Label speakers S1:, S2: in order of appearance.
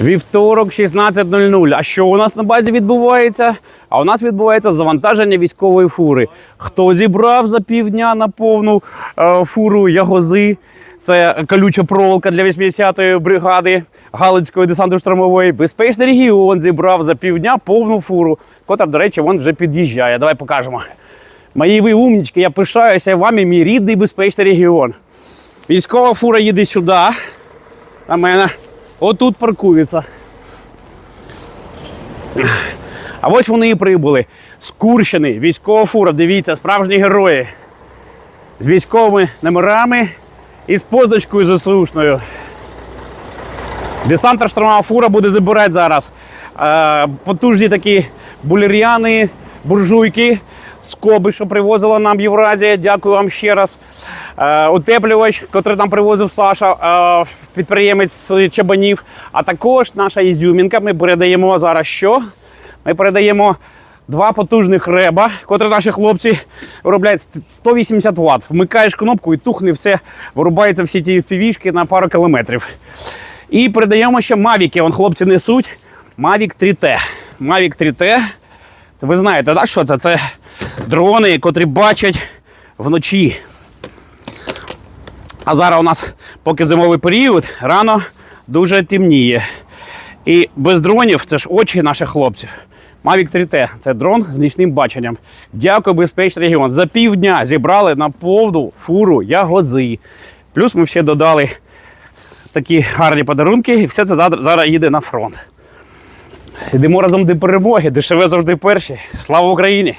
S1: Вівторок 16.00. А що у нас на базі відбувається? А у нас відбувається завантаження військової фури. Хто зібрав за півдня на повну е, фуру ягози? Це колюча проволока для 80-ї бригади Галицької десантно-штурмової. Безпечний регіон зібрав за півдня повну фуру, котра, до речі, вон вже під'їжджає. Давай покажемо. Мої ви умнічки, я пишаюся вами, мій рідний безпечний регіон. Військова фура їде сюди. А мене отут паркується. А ось вони і прибули. З Курщини, військова фура, дивіться, справжні герої. З військовими номерами і з позначкою ЗСУшною. Десантна штурмова фура буде забирати зараз. Е, потужні такі булер'яни, буржуйки, скоби, що привозила нам Євразія. Дякую вам ще раз. Е, утеплювач, який нам привозив Саша, е, підприємець Чабанів. А також наша ізюмінка. Ми передаємо зараз що? Ми передаємо два потужних реба, котрі наші хлопці роблять 180 Вт. Вмикаєш кнопку і тухне все, вирубаються всі ті впівішки на пару кілометрів. І передаємо ще Мавіки. Вон хлопці несуть. Mavic 3T. Mavic 3T. Ви знаєте, так, що це? Це дрони, котрі бачать вночі. А зараз у нас поки зимовий період, рано дуже темніє. І без дронів це ж очі наших хлопців. Mavic 3T це дрон з нічним баченням. Дякую, безпечний регіон. За півдня зібрали на повну фуру ягози. Плюс ми ще додали такі гарні подарунки, і все це зараз їде на фронт. Йдемо разом до перемоги, дешеве завжди перші. Слава Україні!